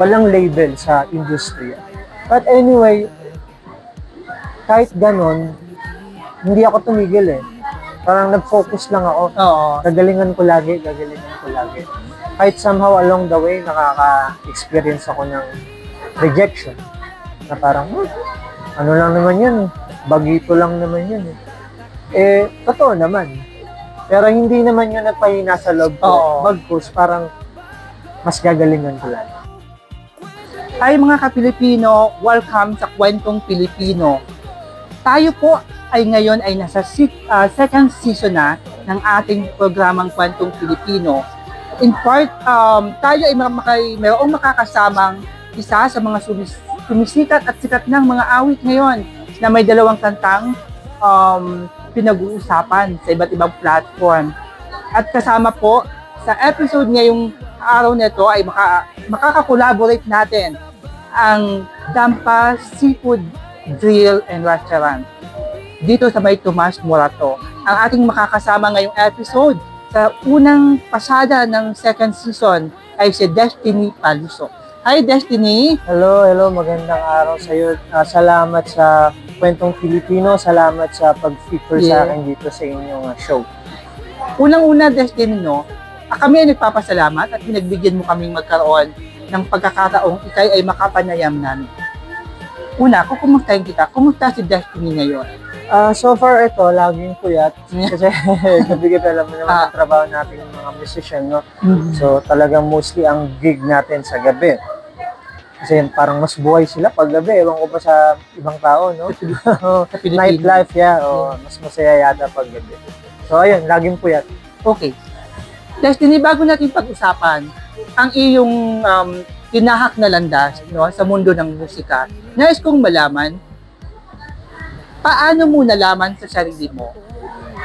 walang label sa industriya. But anyway, kahit ganon, hindi ako tumigil eh. Parang nag-focus lang ako. Oo. Gagalingan ko lagi, gagalingan ko lagi. Kahit somehow along the way, nakaka-experience ako ng rejection. Na parang, "Hmm, ano lang naman yun, bagito lang naman yun. Eh, eh totoo naman. Pero hindi naman yun nagpahina sa loob ko. Oo. Bagkus, parang mas gagalingan ko lang. Hi mga ka-Pilipino, welcome sa Kwentong Pilipino. Tayo po ay ngayon ay nasa si- ah, second season na ng ating programang Kwentong Pilipino. In part, um, tayo ay makay, mayroong makakasamang isa sa mga sumis, sumisikat at sikat ng mga awit ngayon na may dalawang kantang um, pinag-uusapan sa iba't ibang platform. At kasama po sa episode ngayong araw nito ay maka, makaka-collaborate natin ang Dampa Seafood Grill and Restaurant dito sa may Tomas Morato. Ang ating makakasama ngayong episode sa unang pasada ng second season ay si Destiny Paluso. Hi Destiny! Hello, hello, magandang araw sa iyo. salamat sa Kwentong Pilipino. Salamat sa pag-feature Yeah. sa akin dito sa inyong uh, show. Unang-una Destiny no, ah, kami ay nagpapasalamat at pinagbigyan mo kaming magkaroon ng pagkakataong ikay ay makapanayam namin. Una, kung kumustahin kita, kumusta si Destiny ngayon? Ah, so far ito, laging puyat. Kasi gabi alam mo naman Ah. ang trabaho natin ng mga musician, no? So talagang mostly ang gig natin sa gabi. Kasi parang mas buhay sila pag gabi. Ewan ko ba sa ibang tao, no? sa Pilipinas. Nightlife, yeah. Oh, mas masaya yata pag gabi. So ayun, laging puyat. Okay. Destiny, bago natin pag-usapan ang iyong um, tinahak na landas no, sa mundo ng musika, nais kong malaman, paano mo nalaman sa sarili mo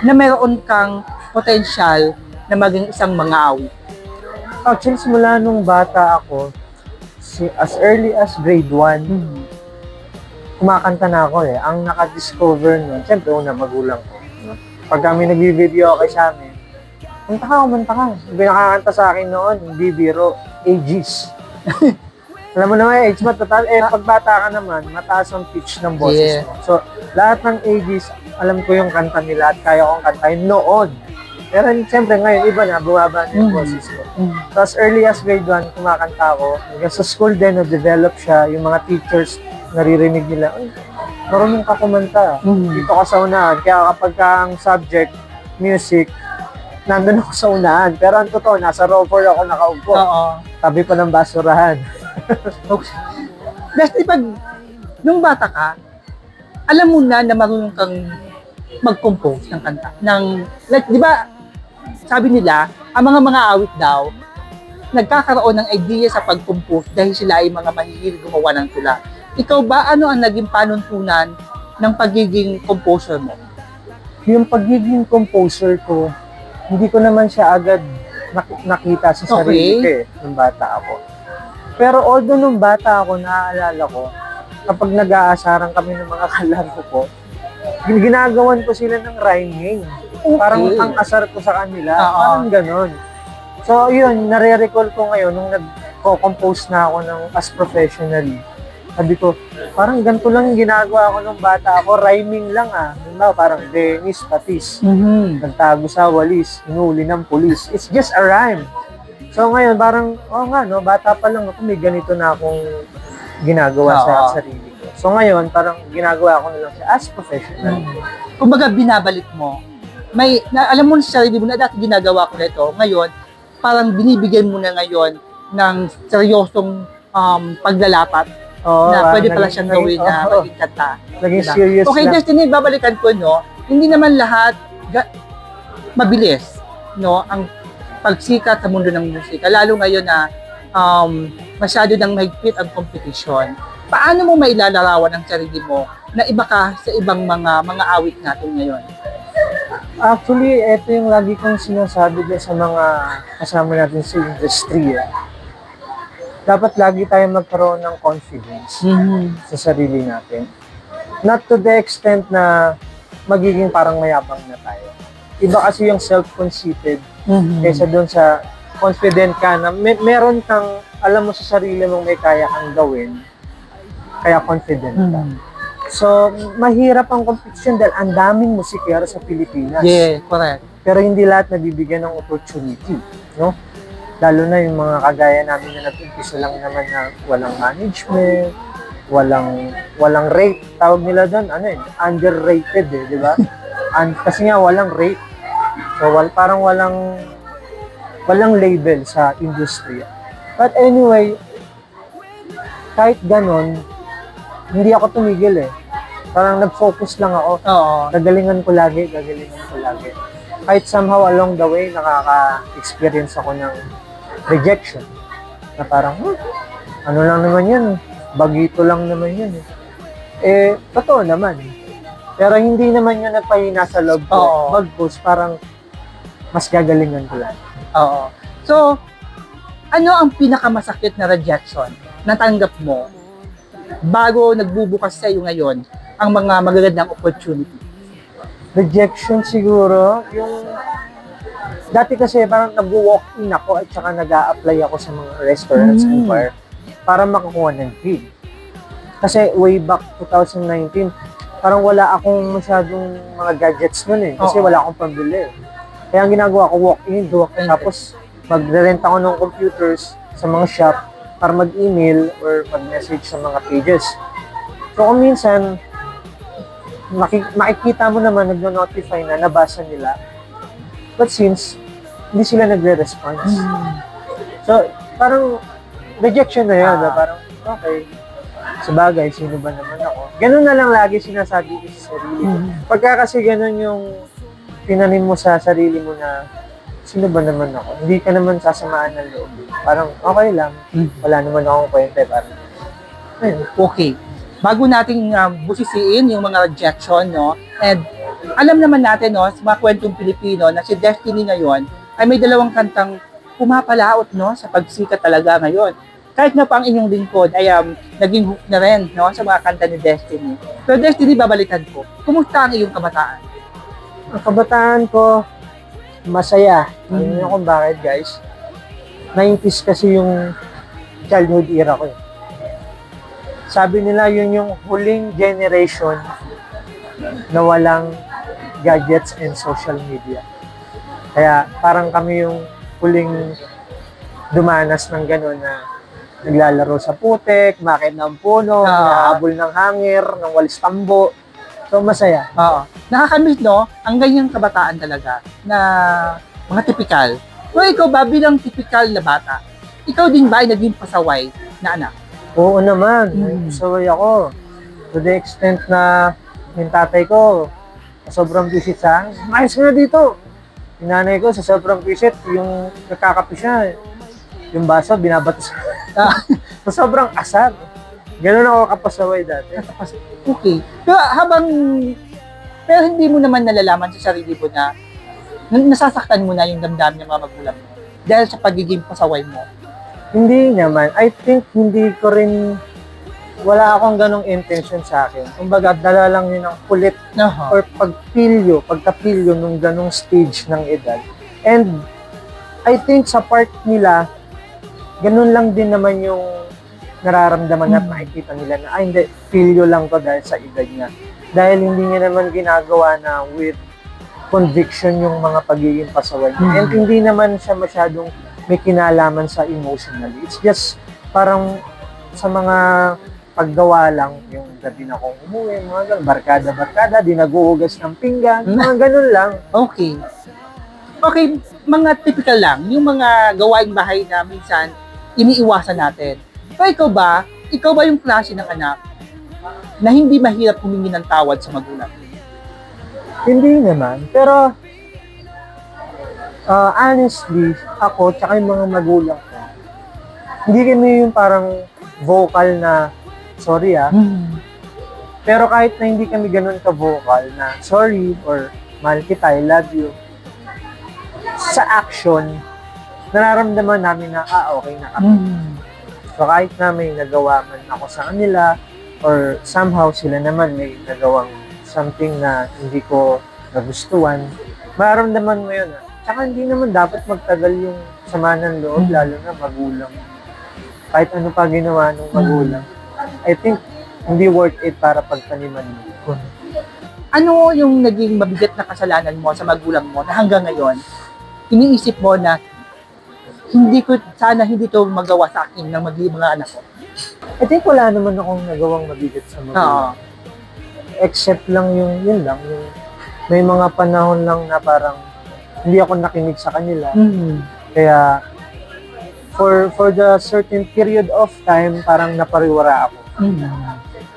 na mayroon kang potensyal na maging isang mga awit? Actually, simula nung bata ako, si, as early as grade 1, kumakanta na ako eh. Ang naka-discover nun, siyempre una magulang ko. Pag kami nag-video kay sa amin, manta ka, manta ka. Yung nakakanta sa akin noon, hindi biro, ages. Alam mo naman, age matatal. Eh, pag bata ka naman, mataas ang pitch ng boses Yeah. mo. So, lahat ng ages, alam ko yung kanta nila at kaya kong kantahin noon. Pero siyempre ngayon, iba na, bumaba na yung Mhm. boses ko. So, as early as grade 1, kumakanta ako. Hanggang sa school din, na-develop siya. Yung mga teachers, naririnig nila, ay, marunong ka kumanta. Dito ka sa unahan. Kaya kapag ka ang subject, music, nandun ako sa unahan. Pero ang totoo, nasa rover ako nakaupo. Oo. Tabi pa ng basurahan. Destiny, pag nung bata ka, alam mo na na marunong kang mag-compose ng kanta. Ng, like, di ba, sabi nila, ang mga mga awit daw, nagkakaroon ng idea sa pag-compose dahil sila ay mga mahihilig gumawa ng tula. Ikaw ba, ano ang naging panuntunan ng pagiging composer mo? Yung pagiging composer ko, hindi ko naman siya agad nak- nakita sa sarili Okay. ko eh, nung bata ako. Pero although nung bata ako, naaalala ko, kapag nag-aasaran kami ng mga kalaro ko, gin- ginagawan ko sila ng rhyming. Parang ang asar ko sa kanila. Oo. Parang ganon. So, yun, nare-recall ko ngayon nung nag-compose na ako ng as professionally. Sabi ko, parang ganito lang ginagawa ko nung bata ako. Rhyming lang ah. Diba, parang Dennis, Patis. Mhm. Nagtago sa walis, hinuli ng pulis. It's just a rhyme. So ngayon, parang, oh nga, no, bata pa lang ako, may ganito na akong ginagawa sa Oo. sarili ko. So ngayon, parang ginagawa ko na lang siya as professional. kumbaga binabalik mo. May, na, alam mo sa sarili mo na dati ginagawa ko na ito, ngayon, parang binibigyan mo na ngayon ng seryosong um, paglalapat Oo, na parang pwede pala siyang gawin na oo, maging kanta. Naging Diba? serious Okay, na. Destiny, babalikan ko, no? Hindi naman lahat ga- mabilis, no? Ang pagsikat sa mundo ng musika. Lalo ngayon na um, masyado nang mahigpit ang competition. Paano mo mailalarawan ang sarili mo na iba ka sa ibang mga mga awit natin ngayon? Actually, ito yung lagi kong sinasabi din sa mga kasama natin sa industry. eh. Dapat lagi tayo magkaroon ng confidence sa sarili natin. Not to the extent na magiging parang mayabang na tayo. Iba kasi yung self-conceited Mhm. kaysa doon sa confident ka na may, meron kang, alam mo sa sarili mong may kaya kang gawin, kaya confident ka. Mm. So, mahirap ang competition dahil ang daming musikero sa Pilipinas. Yeah, correct. Pero hindi lahat nabibigyan ng opportunity, no? Lalo na yung mga kagaya namin na nag-umpisa lang naman na walang management, walang walang rate. Tawag nila doon, ano eh, underrated eh, di ba? And, kasi nga walang rate. So, wal, parang walang walang label sa industry. But anyway, kahit ganon, hindi ako tumigil eh. Parang nag-focus lang ako Oo. gagalingan ko lagi, gagalingan ko lagi. Kahit somehow along the way, nakaka-experience ako ng rejection. Na parang, "Hmm, ano lang naman yan. Bagito lang naman yan eh. Eh, totoo naman. Pero hindi naman yun nagpahina sa loob ko. Oo. Bagkus, parang mas gagalingan ko lang. Oo. So, ano ang pinakamasakit na rejection na tanggap mo bago nagbubukas sa iyo ngayon ang mga magagandang opportunity? rejection siguro, yung dati kasi parang nag-walk in ako at saka nag apply ako sa mga restaurants and Mm. bar para makakuha ng gig. Kasi way back 2019, parang wala akong masyadong mga gadgets nun eh. Kasi Oo. wala akong pambili. Kaya ang ginagawa ko, walk in, walk in, Okay. tapos magre-rent ako ng computers sa mga shop para mag-email or mag-message sa mga pages. So kung minsan, maki- makikita mo naman, nagno-notify na, nabasa nila. But since, hindi sila nagre-response. So, parang rejection na yun. Ah. na parang, okay, sa bagay, sino ba naman ako? Ganun na lang lagi sinasabi ko sa sarili. ko. Pagka kasi ganun yung tinanim mo sa sarili mo na sino ba naman ako? Hindi ka naman sasamaan ng loob. Parang okay lang. Mm. Wala naman akong kwenta. eh. Parang, ayun. Okay. Bago nating um, busisiin yung mga rejection, no? And alam naman natin, no, sa mga kwentong Pilipino na si Destiny ngayon ay may dalawang kantang pumapalaot, no, sa pagsikat talaga ngayon. Kahit na pa ang inyong lingkod ay um, naging hook na rin, no, sa mga kanta ni Destiny. Pero Destiny, babalikan ko. Kumusta ang iyong kabataan? Ang kabataan ko, masaya. Alam Mm. niyo kung bakit, guys? 90s kasi yung childhood era ko. eh. Sabi nila yun yung huling generation na walang gadgets and social media. Kaya parang kami yung huling dumanas ng gano'n na naglalaro sa putek, makit ng puno, Ah. nahabol ng hangir, ng walis tambo. So masaya. Oo. Nakakamiss, no? Ang ganyang kabataan talaga na mga typical. Pero ikaw ba bilang typical na bata, ikaw din ba ay naging pasaway na anak? Oo naman, Mm. mm. ako. To the extent na yung tatay ko, sobrang visit sa akin, ka na dito. Yung nanay ko, sa sobrang visit, yung nakakapi siya, yung baso, binabato sa sobrang asar. Ganun ako kapasaway dati. Okay. Pero habang, pero hindi mo naman nalalaman sa sarili mo na- nasasaktan mo na yung damdamin ng mga magulang mo dahil sa pagiging pasaway mo. Hindi naman. I think hindi ko rin, wala akong ganong intention sa akin. Kumbaga, dala lang yun ng kulit Aha. or pagpilyo, pagkapilyo nung ganong stage ng edad. And I think sa part nila, ganun lang din naman yung nararamdaman at Mm. nakikita nila na, ay hindi, pilyo lang to dahil sa edad niya. Dahil hindi niya naman ginagawa na with conviction yung mga pagiging pasaway niya. Mm. And hindi naman siya masyadong may kinalaman sa emotionally. It's just parang sa mga paggawa lang, yung gabi na akong umuwi, mga ganun, barkada-barkada, di nag-uugas ng pinggan, Mm. mga ganun lang. Okay. Okay, mga typical lang, yung mga gawaing bahay na minsan iniiwasan natin. Pero ikaw ba, ikaw ba yung klase ng anak na hindi mahirap humingi ng tawad sa magulang? Hindi naman. Pero, uh, honestly, ako, tsaka yung mga magulang ko, hindi kami yung parang vocal na, sorry ah, pero kahit na hindi kami ganun ka-vocal na, sorry, or mahal kita, I love you, sa action, nararamdaman namin na, ah, okay na kami. So kahit na may nagawa man ako sa kanila, or somehow sila naman may nagawang something na hindi ko nagustuhan, mararamdaman mo yun. ah. Tsaka hindi naman dapat magtagal yung sama ng loob, Mm. lalo na magulang. Kahit ano pa ginawa ng magulang. I think, hindi worth it para pagtaniman mo. Ano yung naging mabigat na kasalanan mo sa magulang mo na hanggang ngayon, iniisip mo na hindi ko, sana hindi to magawa sa akin ng magiging mga anak ko. I think wala naman akong nagawang mabigat sa Oo. magulang. Except lang yung, yun lang, yung may mga panahon lang na parang hindi ako nakinig sa kanila. Mm. Kaya, for for the certain period of time, parang napariwara ako. Mm.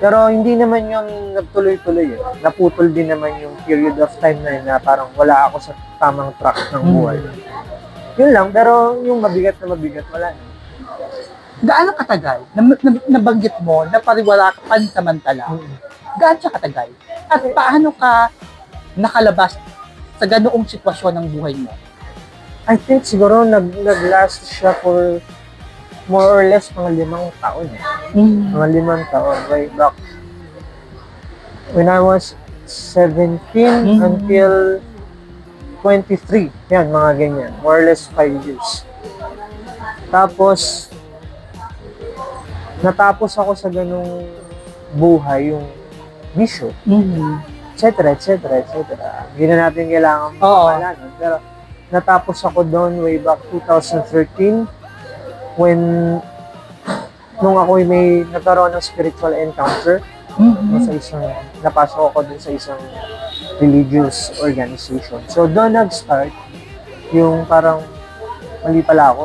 Pero hindi naman yung nagtuloy-tuloy eh. Naputol din naman yung period of time na yun na parang wala ako sa tamang track ng buhay. Yun lang, pero yung mabigat na mabigat, wala. na. Gaano katagal na, na, nabanggit mo na pariwara ka pansamantala? Gaano siya katagal? At paano ka nakalabas sa ganoong sitwasyon ng buhay mo? I think siguro nag, nag-last siya for more or less mga limang taon. eh. Mm. Mga limang taon, way back. When I was 17 Mm. until 23. Yan, mga ganyan. More or less 5 years. Tapos, natapos ako sa ganung buhay, yung bisyo, Mm. etc., etc., etc. Hindi na natin kailangan Oo. pangalanan. Pero, natapos ako doon way back 2013 when nung ako may nagkaroon ng spiritual encounter Mm. sa isang napasok ako dun sa isang religious organization. So doon nag-start yung parang mali pala ako.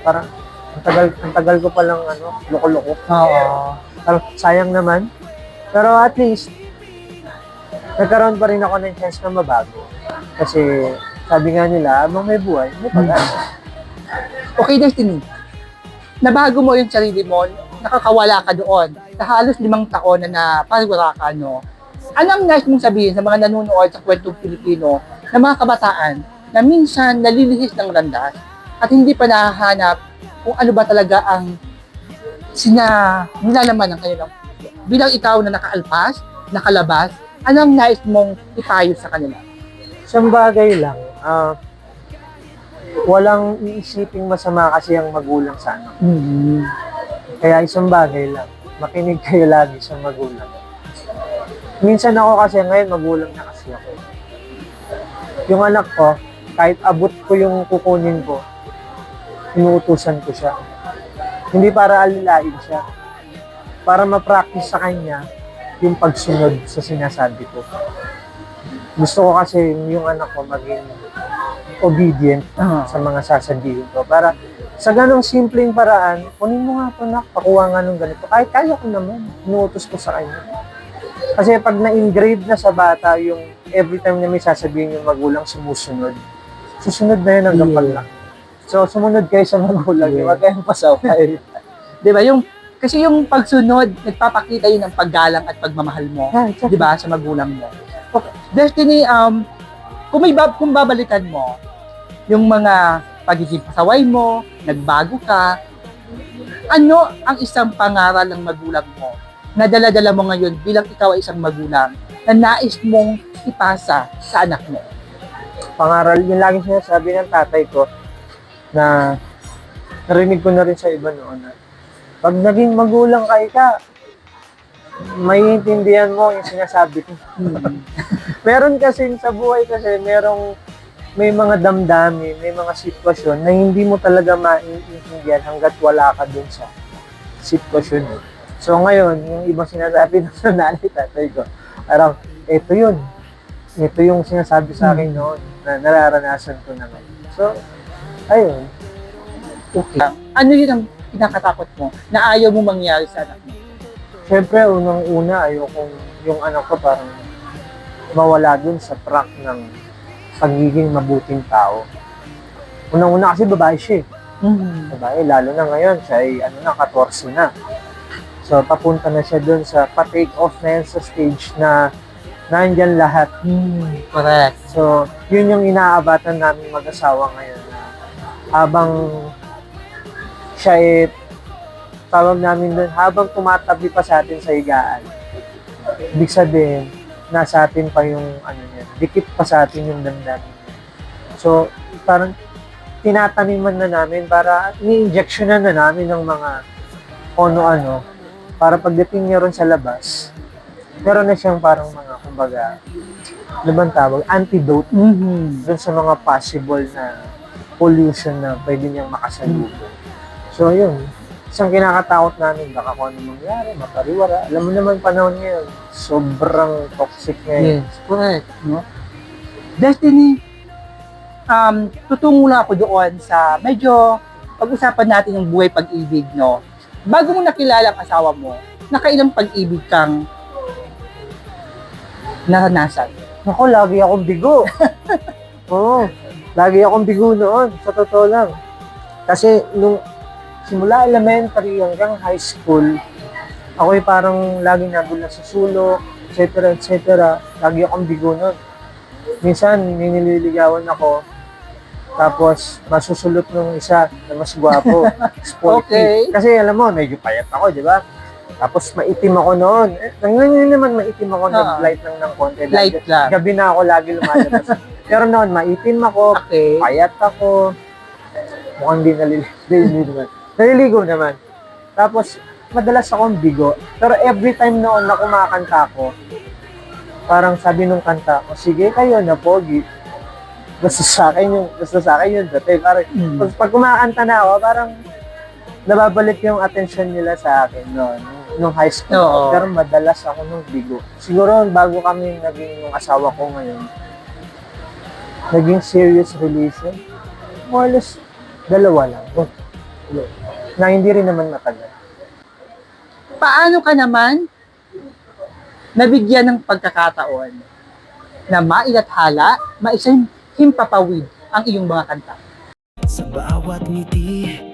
Parang ang tagal, ang tagal ko palang ano, loko-loko. Oo. Parang sayang naman. Pero at least nagkaroon pa rin ako ng chance na mabago. Kasi sabi nga nila, habang may buhay, may pag-asa. Okay, Destiny. Nabago mo yung sarili mo, nakakawala ka doon. Sa halos limang taon na napariwara ka, no? Anong nice mong sabihin sa mga nanonood sa kwentong Pilipino na mga kabataan na minsan nalilihis ng landas at hindi pa nahahanap kung ano ba talaga ang sina nilalaman ng kanilang bilang ikaw na nakaalpas, nakalabas, anong nais mong ipayo sa kanila? Isang bagay lang, ah, walang iisiping masama kasi ang magulang sa anak. Kaya isang bagay lang, makinig kayo lagi sa magulang. Minsan ako kasi ngayon magulang na kasi ako. Yung anak ko, kahit abot ko yung kukunin ko, inuutusan ko siya. Hindi para alilain siya. Para ma-practice sa kanya yung pagsunod sa sinasabi ko. Gusto ko kasi yung anak ko maging obedient Ah. sa mga sasabihin ko. Para sa ganong simpleng paraan, kunin mo nga ito na, pakuha nga nung ganito. Kahit kaya ko naman, inuutos ko sa kanya. Kasi pag na-engrave na sa bata yung every time na may sasabihin yung magulang sumusunod, susunod na yun hanggang Yeah. paglaki. So, sumunod kayo sa magulang. Yeah. Huwag kayong pasaway. Di ba? Yung, kasi yung pagsunod, nagpapakita yun ng paggalang at pagmamahal mo. Yeah, exactly. di ba, sa magulang mo. Okay. Destiny, um, kung may bab kung babalikan mo, yung mga pagiging pasaway mo, nagbago ka, ano ang isang pangaral ng magulang mo na dala-dala mo ngayon bilang ikaw ay isang magulang na nais mong ipasa sa anak mo? pangaral, yung lagi sinasabi ng tatay ko na narinig ko na rin sa iba noon na pag naging magulang ka ika, may intindihan mo yung sinasabi ko. Meron kasi sa buhay kasi merong may mga damdamin, may mga sitwasyon na hindi mo talaga maintindihan hanggat wala ka dun sa sitwasyon. eh. So ngayon, yung ibang sinasabi ng nanay tatay ko, parang, ito yun. Ito yung sinasabi sa akin noon na nararanasan ko na ngayon. So, ayun. Okay. Ano yun ang pinakatakot mo na ayaw mo mangyari sa anak mo? Siyempre, unang-una, ayokong yung anak ko parang mawala dun sa track ng pagiging mabuting tao. Unang-una kasi babae siya eh. Babae, lalo na ngayon, siya ay ano na, 14 na. So, papunta na siya dun sa pa-take off na yan sa stage na nandyan lahat. Hmm, correct. So, yun yung inaabatan namin mag-asawa ngayon na habang siya eh, tawag namin doon, habang tumatabi pa sa atin sa higaan, ibig sabihin, nasa atin pa yung ano niya, dikit pa sa atin yung damdamin. So, parang tinataniman na namin para ni-injectionan na namin ng mga ano-ano para pagdating niya ron sa labas, meron na siyang parang mga, kumbaga, bang tawag? Antidote Mhm. dun sa mga possible na pollution na pwede niyang makasalubong. So, yun. Isang kinakatakot namin, baka kung ano mangyari, mapariwara. Alam mo naman panahon ngayon, sobrang toxic ngayon. Yes, correct. No? Destiny, um, tutungo lang ako doon sa medyo pag-usapan natin yung buhay pag-ibig, no? Bago mo nakilala ang asawa mo, nakailang pag-ibig kang naranasan. Ako, lagi akong bigo. Oo. Lagi akong bigo noon. Sa totoo lang. Kasi nung simula elementary hanggang high school, ako ay parang lagi nandun na sa sulok, etc. etc. Lagi akong bigo noon. Minsan, ninililigawan ako. Tapos, masusulot nung isa na mas gwapo. Sporty. Okay. Kasi alam mo, medyo payat ako, di ba? Tapos, maitim ako noon. Eh, ngayon naman maitim ako, Ah. nag-light lang ng konti. Light lang. Gabi na ako lagi lumalabas. Pero noon, maitim ako, Okay. payat ako. Mukhang di naliligo naman. Naliligo naman. Tapos, madalas akong bigo. Pero every time noon na kumakanta ako, parang sabi nung kanta ko, sige kayo na pogi. Basta sa akin yung, basta sa akin yung dati. Parang, Mm. pag, pag kumakanta na ako, parang nababalik yung attention nila sa akin noon, nung high school. Oo. Pero madalas ako nung bigo. Siguro bago kami naging yung asawa ko ngayon, naging serious relation, more or less, dalawa lang. Oh, na hindi rin naman matagal. Paano ka naman nabigyan ng pagkakataon na mailathala, maisang himpapawid ang iyong mga kanta? Sa bawat ngiti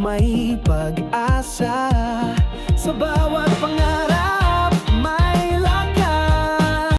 may pag-asa Sa bawat